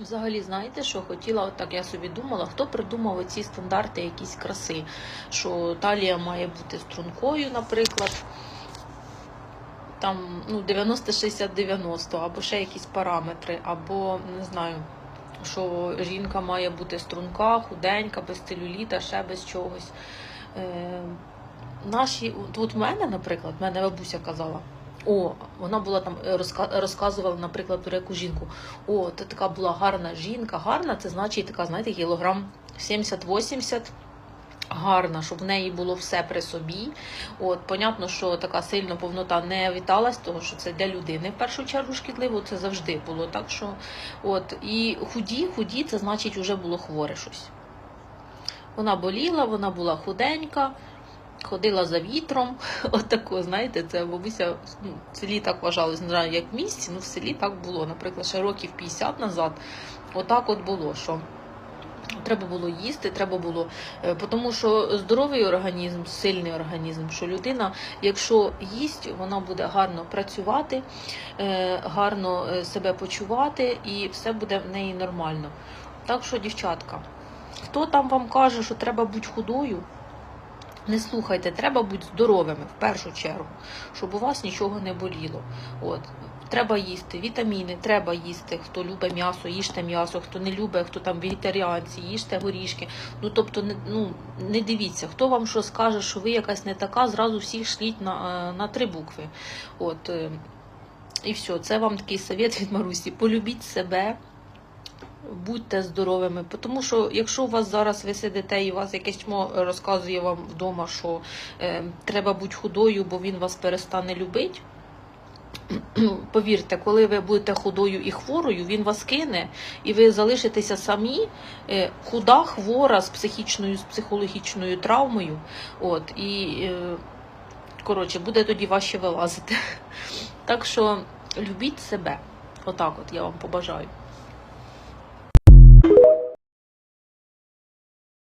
Взагалі, знаєте, що хотіла, от так я собі думала, хто придумав ці стандарти якісь краси, що талія має бути стрункою, наприклад, там ну, 90-60-90, або ще якісь параметри, або не знаю, що жінка має бути струнка, худенька, без целюліта, ще без чогось. Е, наші, от в мене, наприклад, в мене бабуся казала. О, вона була там е, розказувала, наприклад, про яку жінку. О, ти така була гарна жінка. Гарна, це значить така, знаєте, кілограм 70-80. Гарна, щоб в неї було все при собі. От, понятно, що така сильно повнота не віталась, тому що це для людини в першу чергу шкідливо, це завжди було. Так що, от, і худі, худі, це значить, вже було хворе щось. Вона боліла, вона була худенька, ходила за вітром. Отако, знаєте, це бабуся ну, в селі так вважалось, не знаю, як в місті, ну в селі так було. Наприклад, ще років 50 назад, отак от було, що треба було їсти, треба було. е, Тому що здоровий організм, сильний організм, що людина, якщо їсть, вона буде гарно працювати, е, гарно е, себе почувати, і все буде в неї нормально. Так що, дівчатка, хто там вам каже, що треба бути худою? Не слухайте, треба бути здоровими в першу чергу, щоб у вас нічого не боліло. От. Треба їсти вітаміни, треба їсти. Хто любить м'ясо, їжте м'ясо, хто не любить, хто там вегетаріанці, їжте горішки. Ну тобто, не, ну, не дивіться, хто вам що скаже, що ви якась не така, зразу всіх шліть на, е, на три букви. От. е, І все, це вам такий совет від Марусі. Полюбіть себе, будьте здоровими. Тому що якщо у вас зараз ви сидите і у вас якесь тьмо розказує вам вдома, що е, треба бути худою, бо він вас перестане любити. Повірте, коли ви будете худою і хворою, він вас кине, і ви залишитеся самі, е, худа, хвора з психічною, з психологічною травмою. От, і, е, коротше, буде тоді важче вилазити. Так що любіть себе. Отак от я вам побажаю.